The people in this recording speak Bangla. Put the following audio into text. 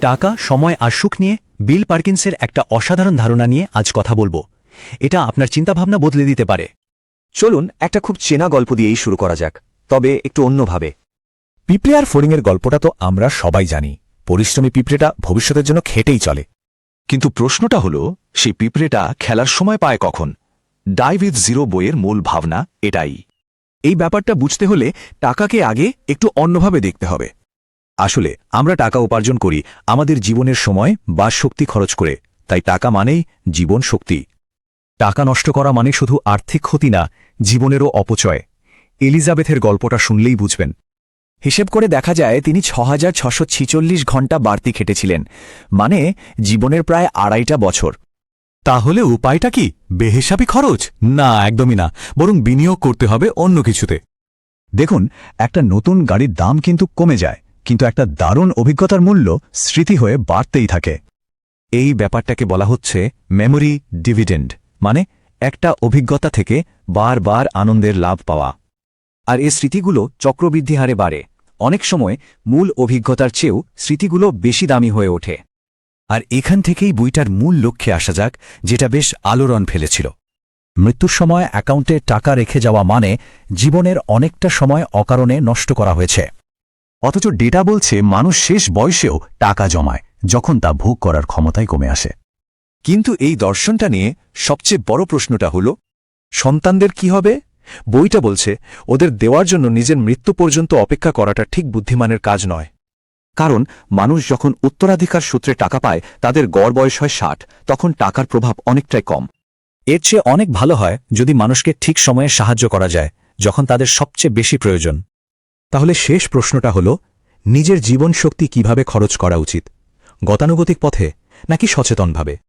টাকা, সময় আর সুখ নিয়ে বিল পার্কিন্সের একটা অসাধারণ ধারণা নিয়ে আজ কথা বলব। এটা আপনার চিন্তাভাবনা বদলে দিতে পারে। চলুন একটা খুব চেনা গল্প দিয়েই শুরু করা যাক, তবে একটু অন্যভাবে। পিঁপড়ে আর ফড়িংয়ের গল্পটা তো আমরা সবাই জানি। পরিশ্রমী পিঁপড়েটা ভবিষ্যতের জন্য খেটেই চলে। কিন্তু প্রশ্নটা হল, সেই পিঁপড়েটা খেলার সময় পায় কখন? ডাইভ উইথ জিরো বইয়ের মূল ভাবনা এটাই। এই ব্যাপারটা বুঝতে হলে টাকাকে আগে একটু অন্যভাবে দেখতে হবে। আসলে, আমরা টাকা উপার্জন করি, আমাদের জীবনের সময় বা শক্তি খরচ করে। তাই টাকা মানেই জীবন শক্তি। টাকা নষ্ট করা মানে শুধু আর্থিক ক্ষতি না, জীবনেরও অপচয়। এলিজাবেথের গল্পটা শুনলেই বুঝবেন। হিসেব করে দেখা যায়, তিনি ছ ঘণ্টা বাড়তি খেটেছিলেন মানে জীবনের প্রায় আড়াইটা বছর। তাহলে উপায়টা কি? বেহেসাবি খরচ? না, একদমই না। বরং বিনিয়োগ করতে হবে অন্য কিছুতে। দেখুন, একটা নতুন গাড়ির দাম কিন্তু কমে যায়। কিন্তু একটা দারুণ অভিজ্ঞতার মূল্য স্মৃতি হয়ে বাড়তেই থাকে। এই ব্যাপারটাকে বলা হচ্ছে মেমোরি ডিভিডেন্ড মানে একটা অভিজ্ঞতা থেকে বারবার আনন্দের লাভ পাওয়া। আর এই স্মৃতিগুলো চক্রবৃদ্ধি হারে বাড়ে। অনেক সময় মূল অভিজ্ঞতার চেয়েও স্মৃতিগুলো বেশি দামি হয়ে ওঠে। আর এখান থেকেই বইটার মূল লক্ষ্যে আসা যাক, যেটা বেশ আলোড়ন ফেলেছিল। মৃত্যুর সময় অ্যাকাউন্টে টাকা রেখে যাওয়া মানে জীবনের অনেকটা সময় অকারণে নষ্ট করা হয়েছে। অথচ ডেটা বলছে মানুষ শেষ বয়সেও টাকা জমায়, যখন তা ভোগ করার ক্ষমতায় কমে আসে। কিন্তু এই দর্শনটা নিয়ে সবচেয়ে বড় প্রশ্নটা হল, সন্তানদের কি হবে? বইটা বলছে, ওদের দেওয়ার জন্য নিজের মৃত্যু পর্যন্ত অপেক্ষা করাটা ঠিক বুদ্ধিমানের কাজ নয়। কারণ মানুষ যখন উত্তরাধিকার সূত্রে টাকা পায়, তাদের গড় বয়স হয় ষাট, তখন টাকার প্রভাব অনেকটাই কম। এর চেয়ে অনেক ভালো হয় যদি মানুষকে ঠিক সময়ে সাহায্য করা যায়, যখন তাদের সবচেয়ে বেশি প্রয়োজন। তাহলে শেষ প্রশ্নটা হল, নিজের জীবন শক্তি কীভাবে খরচ করা উচিত? গতানুগতিক পথে নাকি সচেতনভাবে?